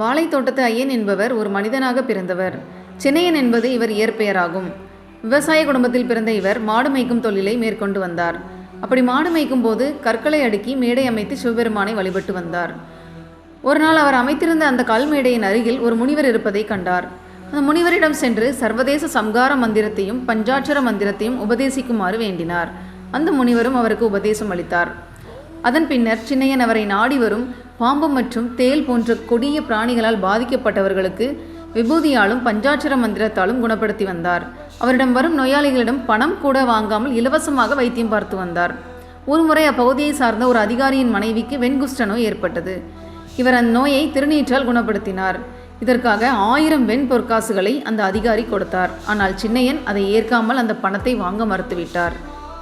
வாழைத்தோட்டத்து ஐயன் என்பவர் ஒரு மனிதனாக பிறந்தவர். சென்னையன் என்பது இவர் இயற்பெயராகும். விவசாய குடும்பத்தில் பிறந்த இவர் மாடு மேய்க்கும் தொழிலை மேற்கொண்டு வந்தார். அப்படி மாடு மேய்க்கும் போது கற்களை அடுக்கி மேடை அமைத்து சிவபெருமானை வழிபட்டு வந்தார். ஒரு நாள் அவர் அமைத்திருந்த அந்த கல் மேடையின் அருகில் ஒரு முனிவர் இருப்பதை கண்டார். அந்த முனிவரிடம் சென்று சர்வதேச சம்கார மந்திரத்தையும் பஞ்சாட்சர மந்திரத்தையும் உபதேசிக்குமாறு வேண்டினார். அந்த முனிவரும் அவருக்கு உபதேசம் அளித்தார். அதன் பின்னர் சின்னையன் அவரை நாடி வரும் பாம்பு மற்றும் தேல் போன்ற கொடிய பிராணிகளால் பாதிக்கப்பட்டவர்களுக்கு விபூதியாலும் பஞ்சாட்சர மந்திரத்தாலும் குணப்படுத்தி வந்தார். அவரிடம் வரும் நோயாளிகளிடம் பணம் கூட வாங்காமல் இலவசமாக வைத்தியம் பார்த்து வந்தார். ஒருமுறை அப்பகுதியை சார்ந்த ஒரு அதிகாரியின் மனைவிக்கு வெண்குஷ்ட நோய் ஏற்பட்டது. இவர் அந்நோயை திருநீற்றால் குணப்படுத்தினார். இதற்காக ஆயிரம் வெண் பொற்காசுகளை அந்த அதிகாரி கொடுத்தார். ஆனால் சின்னையன் அதை ஏற்காமல் அந்த பணத்தை வாங்க மறுத்துவிட்டார்.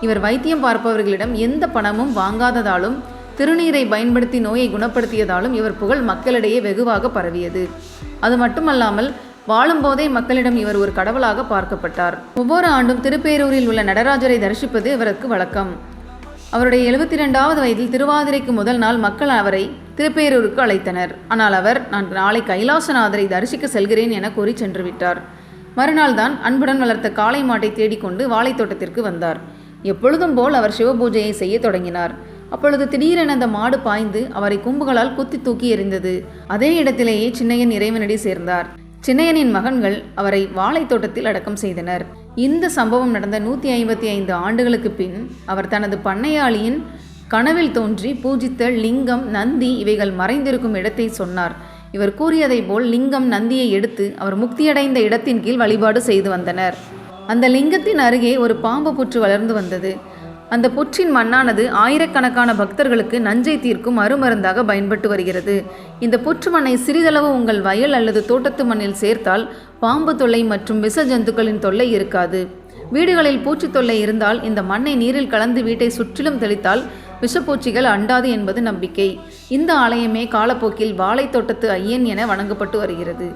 இவர் வைத்தியம் பார்ப்பவர்களிடம் எந்த பணமும் வாங்காததாலும் திருநீரை பயன்படுத்தி நோயை குணப்படுத்தியதாலும் இவர் புகழ் மக்களிடையே வெகுவாக பரவியது. அது மட்டுமல்லாமல் வாழும்போதே மக்களிடம் இவர் ஒரு கடவுளாக பார்க்கப்பட்டார். ஒவ்வொரு ஆண்டும் திருப்பேரூரில் உள்ள நடராஜரை தரிசிப்பது இவருக்கு வழக்கம். அவருடைய எழுபத்தி ரெண்டாவது வயதில் திருவாதிரைக்கு முதல் நாள் மக்கள் அவரை திருப்பேரூருக்கு அழைத்தனர். ஆனால் அவர் நான் நாளை கைலாசநாதரை தரிசிக்க செல்கிறேன் என கூறி சென்று விட்டார் மறுநாள் தான் அன்புடன் வளர்த்த காளை மாட்டை தேடிக்கொண்டு வாழைத்தோட்டத்திற்கு வந்தார். எப்பொழுதும் போல் அவர் சிவபூஜையை செய்ய தொடங்கினார். அப்பொழுது திடீரென அந்த மாடு பாய்ந்து அவரை கும்புகளால் குத்தி தூக்கி எறிந்தது. அதே இடத்திலேயே சின்னையன் இறைவனடி சேர்ந்தார். சின்னையனின் மகன்கள் அவரை வாழைத்தோட்டத்தில் அடக்கம் செய்தனர். இந்த சம்பவம் நடந்த நூற்றி ஐம்பத்தி ஐந்து ஆண்டுகளுக்கு பின் அவர் தனது பண்ணையாளியின் கனவில் தோன்றி பூஜித்த லிங்கம் நந்தி இவைகள் மறைந்திருக்கும் இடத்தை சொன்னார். இவர் கூறியதைப் போல் லிங்கம் நந்தியை எடுத்து அவர் முக்தியடைந்த இடத்தின் கீழ் வழிபாடு செய்து வந்தனர். அந்த லிங்கத்தின் அருகே ஒரு பாம்பு புற்று வளர்ந்து வந்தது. அந்த புற்றின் மண்ணானது ஆயிரக்கணக்கான பக்தர்களுக்கு நஞ்சை தீர்க்கும் அருமருந்தாக பயன்பட்டு வருகிறது. இந்த புற்று மண்ணை சிறிதளவு உங்கள் வயல் அல்லது தோட்டத்து மண்ணில் சேர்த்தால் பாம்பு தொல்லை மற்றும் விஷ ஜந்துக்களின் தொல்லை இருக்காது. வீடுகளில் பூச்சி தொல்லை இருந்தால் இந்த மண்ணை நீரில் கலந்து வீட்டை சுற்றிலும் தெளித்தால் விஷப்பூச்சிகள் அண்டாது என்பது நம்பிக்கை. இந்த ஆலயமே காலப்போக்கில் வாழைத்தோட்டத்து ஐயன் என வணங்கப்பட்டு வருகிறது.